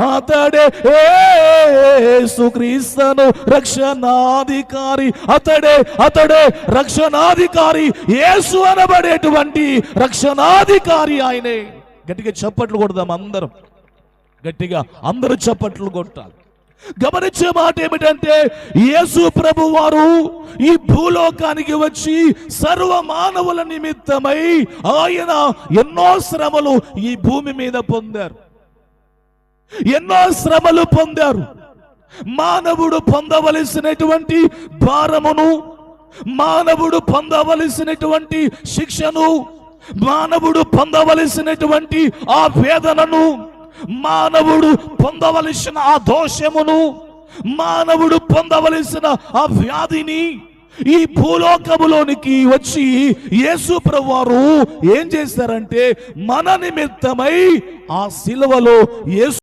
అతడే ఏసుక్రీస్తును రక్షణాధికారి అతడే అతడే రక్షణాధికారి యేసు అనబడేటువంటి రక్షణాధికారి ఆయనే. గట్టిగా చప్పట్లు కొడదాం అందరం. గట్టిగా అందరూ చప్పట్లు కొట్టాలి. గమనించే మాట ఏమిటంటే యేసు ప్రభు వారు ఈ భూలోకానికి వచ్చి సర్వ మానవుల నిమిత్తమై ఆయన ఎన్నో శ్రమలు ఈ భూమి మీద పొందారు. ఎన్నో శ్రమలు పొందారు. మానవుడు పొందవలసినటువంటి భారమును మానవుడు పొందవలసినటువంటి శిక్షను మానవుడు పొందవలసినటువంటి ఆ వేదనను మానవుడు పొందవలసిన ఆ దోషమును మానవుడు పొందవలసిన ఆ వ్యాధిని ఈ భూలోకములోనికి వచ్చి యేసు ప్రభువారు ఏం చేశారంటే మన నిమిత్తమై ఆ శిలువలో యేసు